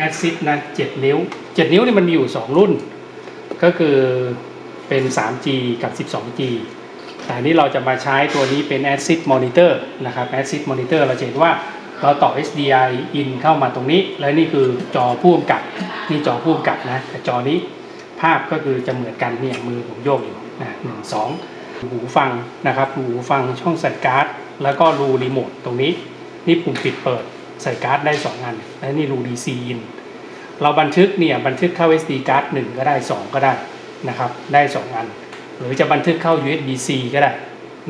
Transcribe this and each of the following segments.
แอซิดนะ7นิ้ว 7 นิ้วนี่มันมีอยู่ 2 รุ่น ก็คือเป็น 3G กับ 12G แต่นี้เราจะมาใช้ตัวนี้เป็น Acid Monitor นะครับ Acid Monitor เราจะเห็นว่าเราต่อ SDI in เข้ามาตรงนี้ และนี่คือจอผู้กำกับนี่จอผู้กำกับนะแต่จอนี้ภาพก็คือจะเหมือนกันเนี่ยมือผมโยกอยู่นะหนึ่งสองหูฟังนะครับหูฟังช่องใส่การ์ด แล้วก็รูรีโมทตรงนี้ นี่ปุ่มปิดเปิด ใส่การ์ดได้ 2 อัน และนี่รู DC in เราบันทึกเนี่ยบันทึกเข้า SD card 1 ก็ได้ 2 ก็ได้นะครับได้ 2 อัน หรือจะบันทึกเข้า USB C ก็ได้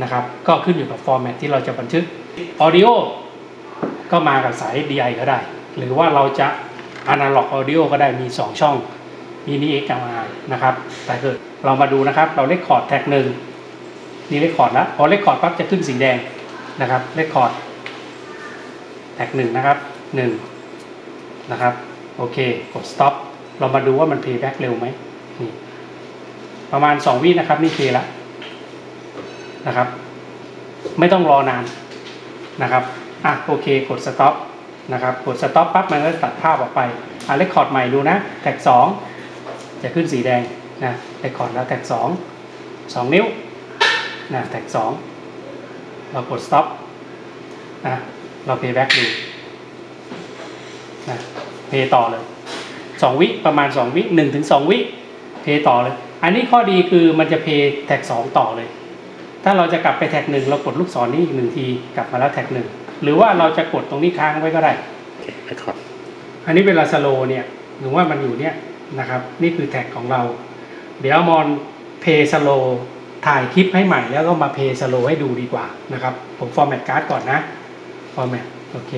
นะครับก็ขึ้นอยู่กับฟอร์แมตที่เราจะบันทึก Audio ก็มากับสาย DI ก็ได้ หรือว่าเราจะ Analog Audio ก็ได้มี 2 ช่องมีนี่ XLR นะครับแต่เกิดเรามาดูนะครับเราเลคคอร์ดแท็กหนึ่งนี่เลคคอร์ดแล้วพอเลคคอร์ดปั๊บจะขึ้นสีแดงนะครับเลคคอร์ด ท็กหนึ่งนะครับหนึ่งนะครับ โอเค กด stop เรามาดูว่ามัน playback เร็วไหมนี่ประมาณ 2 วินะครับ นี่เพลย์แล้วนะครับ ไม่ต้องรอนานนะครับอะโอเค กด stop นะครับ กด stop ปั๊บมันก็ตัดภาพออกไปอะเลคคอร์ดใหม่ดูนะ แท็ก 2 จะขึ้นสีแดงนะเลคคอร์ดแล้วแท็ก 2 2 นิ้วนะแท็ก 2 เรากด stop นะ เรา playback ดูนะเพย์ต่อเลย2วิประมาณ2วิ1ถึง2วิเพย์ต่อเลย อันนี้ข้อดีคือมันจะเพย์แท็ก2ต่อเลย ถ้าเราจะกลับไปแท็กหนึ่งเรากดลูกศรนี้อีกหนึ่งทีกลับมาแล้วแท็กหนึ่งหรือว่าเราจะกดตรงนี้ค้างไว้ก็ได้เรคคอร์ดอันนี้เวลาสโลว์เนี่ยหรือว่ามันอยู่เนี่ยนะครับนี่คือแท็กของเรา เดี๋ยวมอนเพย์สโลถ่ายคลิปให้ใหม่แล้วก็มาเพย์สโลให้ดูดีกว่านะครับ ผมฟอร์แมตการ์ดก่อนนะ ฟอร์แมตโอเค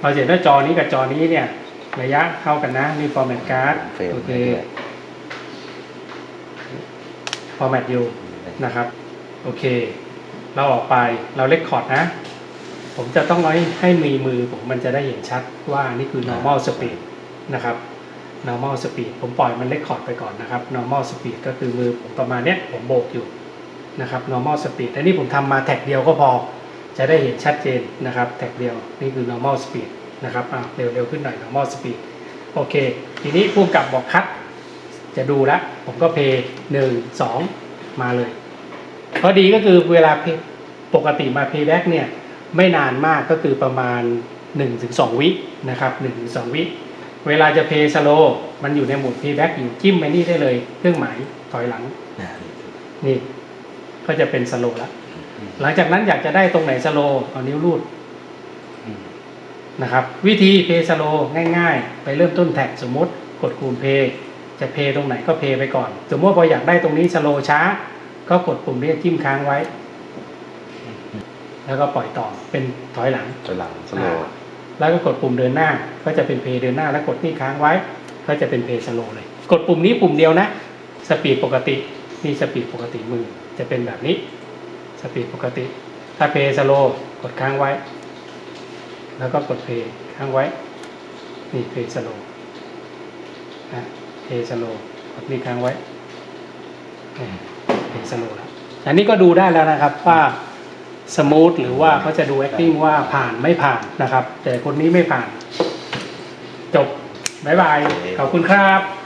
เราจะเห็นว่าจอนี้กับจอนี้เนี่ย ระยะเท่ากันนะนี่ฟอร์แมตการ์ดเฟรมโอเคเรื่อยฟอร์แมตอยู่ๆนะครับ โอเค เราออกไปเราเลคคอร์ดนะ ผมจะต้องให้ให้มีมือผมมันจะได้เห็นชัดว่านี่คือ normal speed นะครับ normal speed ผมปล่อยมันเลคคอร์ดไปก่อนนะครับ normal speed ก็คือมือผมประมาณเนี้ยผมโบกอยู่นะครับ normal speed อันนี้ผมทำมาแท็กเดียวก็พอ จะได้เห็นชัดเจนนะครับ แท็กเดียวนี่คือ normal speed นะครับอะเร็วเร็วขึ้นหน่อย normal speed โอเค ทีนี้ผู้กำกับบอกคัด จะดูแล้วผมก็เพย์หนึ่งสองมาเลยข้อดีก็คือเวลา pay- ปกติมา payback เนี่ย ไม่นานมากก็คือประมาณ 1-2 วินะครับ1-2 วิเวลาจะ pay slow มันอยู่ในโหมด payback อยู่จิ้มไปนี่ได้เลย เครื่องหมายถอยหลังอ่านี่ก็จะเป็น slow แล้ว หลังจากนั้นอยากจะได้ตรงไหน slow เอานิ้วรูดอืมนะครับ วิธี pay slow ง่ายๆ ไปเริ่มต้นแท็กสมมติกดคูณ pay จะ pay ตรงไหนก็ pay ไปก่อน สมมติว่าพออยากได้ตรงนี้ slow ช้า ก็กดปุ่มนี้จิ้มค้างไว้ แล้วก็ปล่อยต่อเป็นถอยหลังถอยหลังสโลว์แล้วก็กดปุ่มเดินหน้า ก็จะเป็นเพย์เดินหน้า แล้วกดนี่ค้างไว้ ก็จะเป็นเพย์สโลเลย กดปุ่มนี้ปุ่มเดียวนะ สปีดปกตินี่สปีดปกติมือจะเป็นแบบนี้ สปีดปกติ ถ้าเพย์สโลกดค้างไว้ แล้วก็กดเพย์ค้างไว้ นี่เพย์สโลนะเพย์สโลกดนี่ค้างไว้เพย์สโลแล้วอันนี้ก็ดูได้แล้วนะครับว่าสมูทหรือว่าเขาจะดู acting ว่าผ่านไม่ผ่านนะครับ แต่คนนี้ไม่ผ่าน จบบ๊ายบาย ขอบคุณครับ